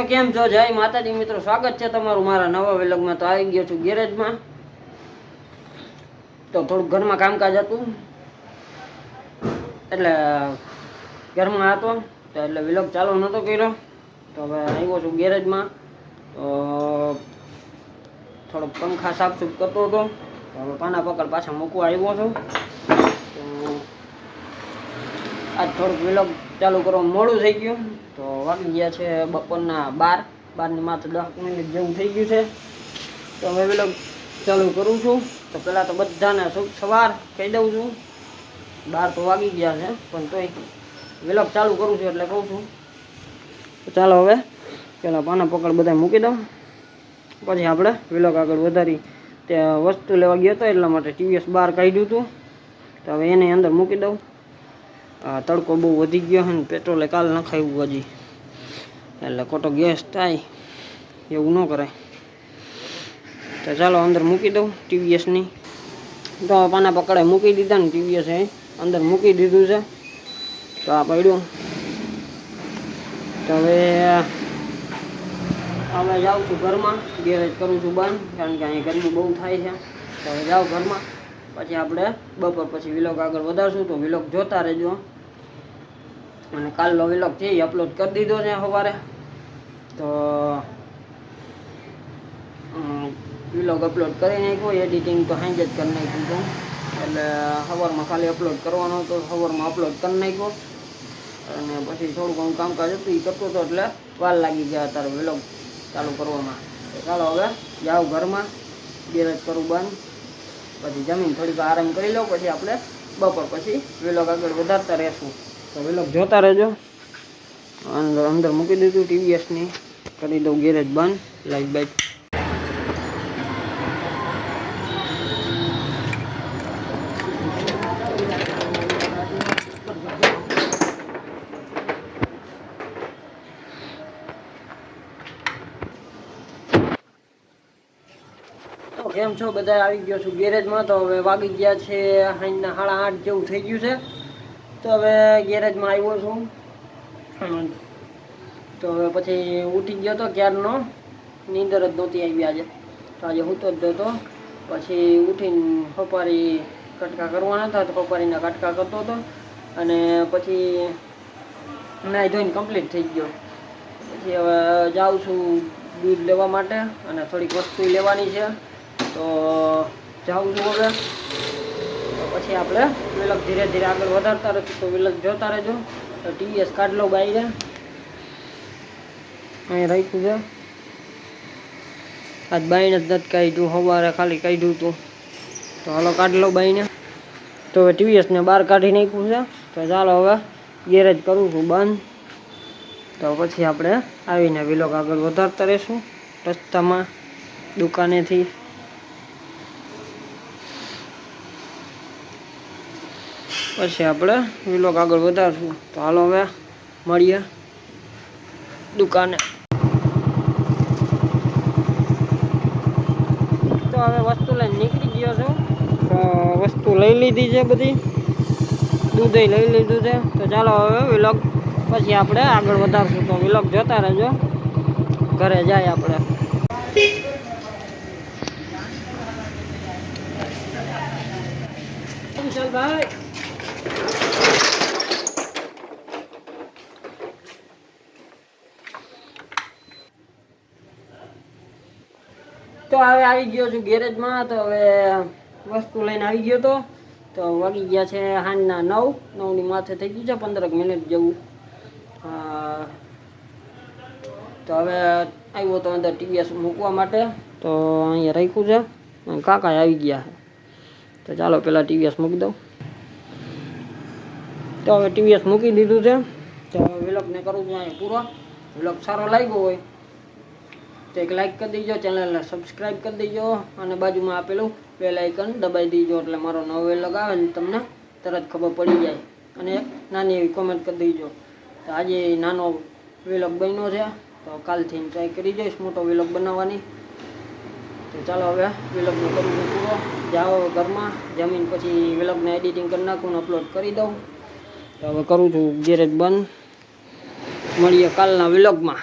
તો કેમ છો જય માતાજી મિત્રો, સ્વાગત છે તમારું મારા નવા વિલગમાં. તો આવી ગયો છું ગેરેજમાં. તો થોડુંક ઘરમાં કામકાજ હતું. એટલે ઘરમાં હતો. તો એટલે વિલગ ચાલુ નહોતો કર્યો. તો હવે આવ્યો છું ગેરેજમાં. તો થોડોક પંખા સાફસૂફ કરતો હતો. હવે પાના પકડ પાછા મૂકવા આવ્યો છું. તો આજ થોડુંક વિલોગ ચાલુ કરવા મોડું થઈ ગયું. તો વાગી ગયા છે બપોરના બાર. બારની માત્ર દસ મિનિટ જેવું થઈ ગયું છે. તો હવે વિલોગ ચાલુ કરું છું. તો પહેલાં તો બધાને શુભ સવાર કહી દઉં છું. બાર તો વાગી ગયા છે, પણ તોય વિલોગ ચાલુ કરું છું એટલે કહું છું. તો ચાલો હવે પહેલાં પાના પકડ બધા મૂકી દઉં. પછી આપણે વિલોગ આગળ વધારી ત્યાં વસ્તુ લેવા ગયો હતો એટલા માટે ટીવીએસ બહાર કાઢ્યું હતું તો હવે એને અંદર મૂકી દઉં. તડકો બહુ વધી ગયો છે ને પેટ્રોલે કાલ નખાયું હજી. એટલે ખોટો ગેસ થાય, એવું ન કરાય. તો ચાલો અંદર મૂકી દઉં ટીવીએસની તો પાના પકડે મૂકી દીધા ને ટીવીએસ એ અંદર મૂકી દીધું છે. તો આ પડ્યું. તો હવે હવે જાઉં છું ઘરમાં, ગેરેજ કરું છું બંધ, કારણ કે અહીં ગરમી બહુ થાય છે. તો હવે જાઉં ઘરમાં. પછી આપણે બપોર પછી વિલોગ આગળ વધારશું તો વિલોગ જોતા રહેજો. અને કાલનો વિલોગ છે એ અપલોડ કરી દીધો છે સવારે. તો વિલોગ અપલોડ કરી નાખ્યો એડિટિંગ તો સાંજે જ કરી નાખ્યું હતું એટલે સવારમાં ખાલી અપલોડ કરવાનો હતો, સવારમાં અપલોડ કરી નાખ્યો. અને પછી થોડું ઘણું કામકાજ હતું એ કરતો હતો એટલે વાર લાગી ગયા અત્યારે વિલોગ ચાલુ કરવામાં ચાલો હવે જાઓ ઘરમાં ગેરેજ કરું બંધ. પછી જમીન થોડીક આરામ કરી લઉં પછી આપણે બપોર પછી વિલોગ આગળ વધારતા રહેશું. તો વિલોગ જોતા રહેજો. અંદર અંદર મૂકી દીધું ટીવીએસની. કરી દઉં ગેરેજ બંધ. લાઈટ બાઈટ કેમ છો? બધા આવી ગયો છું ગેરેજમાં. તો હવે વાગી ગયા છે સાંજના સાડા આઠ જેવું થઈ ગયું છે. તો હવે ગેરેજમાં આવ્યો છું. તો હવે પછી ઉઠી ગયો તો ક્યારનો? નીંદર જ નહોતી આવી આજે. તો આજે હું તો જ હતો પછી ઉઠીને સપારી કટકા કરવાના હતા. તો પપારીના કટકા કરતો હતો. અને પછી નાહી ધોઈને કમ્પ્લીટ થઈ ગયો. પછી હવે જાઉં છું દૂધ લેવા માટે. અને થોડીક વસ્તુ લેવાની છે. તો જાઉં છું હવે. તો પછી આપણે વિલક ધીરે ધીરે આગળ વધારતા રહીશું. તો વિલક જોતા રહેજો. તો ટીવીએસ કાઢ લો બાઈને અહીં રાખ્યું છે. આજ બાઈને જ નથી કાઢ્યું. સવારે ખાલી કાઢ્યું હતું તો હાલો કાઢ લો બાઈને. તો હવે ટીવીએસને બહાર કાઢી નાખ્યું છે. તો ચાલો હવે ગેરેજ કરું છું બંધ. તો પછી આપણે આવીને વિલોક આગળ વધારતા રહીશું. રસ્તામાં, દુકાનેથી. પછી આપણે વિલોગ આગળ વધારશું. તો હાલો હવે મળીએ દુકાને. તો હવે વસ્તુ લઈને નીકળી ગયો છું. તો વસ્તુ લઈ લીધી છે બધી. દૂધે લઈ લીધું છે. તો ચાલો હવે વિલોગ પછી આપણે આગળ વધારશું. તો વિલોગ જોતા રહેજો. ઘરે જાય આપણે. ભાઈ તો હવે આવી ગયો છું ગેરેજમાં, તો હવે વસ્તુ લઈને આવી ગયો તો. તો વાગી ગયા છે સાંજના નવ, નવની માથે થઈ ગયું છે પંદરક મિનિટ જેવું. તો હવે આવ્યો તો અંદર ટીવીએસ મૂકવા માટે. તો અહીંયા રાખ્યું છે. કાકા આવી ગયા છે. તો ચાલો પહેલાં ટીવીએસ મૂકી દઉં. તો હવે ટીવીએસ મૂકી દીધું છે. તો વિલોગને કરું છું અહીંયા પૂરો. વિલોગ સારો લાગ્યો હોય તો એક લાઈક કરી દેજો, ચેનલને સબસ્ક્રાઇબ કરી દેજો અને બાજુમાં આપેલું બેલ આઇકન દબાઈ દેજો એટલે મારો નવો વિલોગ આવે ને તમને તરત ખબર પડી જાય. અને નાની એવી કોમેન્ટ કરી દેજો. તો આજે નાનો વિલોગ બન્યો છે. તો કાલથી ટ્રાય કરી જઈશ મોટો વિલોગ બનાવવાની. તો ચાલો હવે વિલોગને કરું પૂરો. જાઓ ઘરમાં, જમીન પછી વિલોગને એડિટિંગ કરી નાખું અપલોડ કરી દઉં. હવે કરું છું ગેરેજ બંધ. મળીએ કાલના વિલોગમાં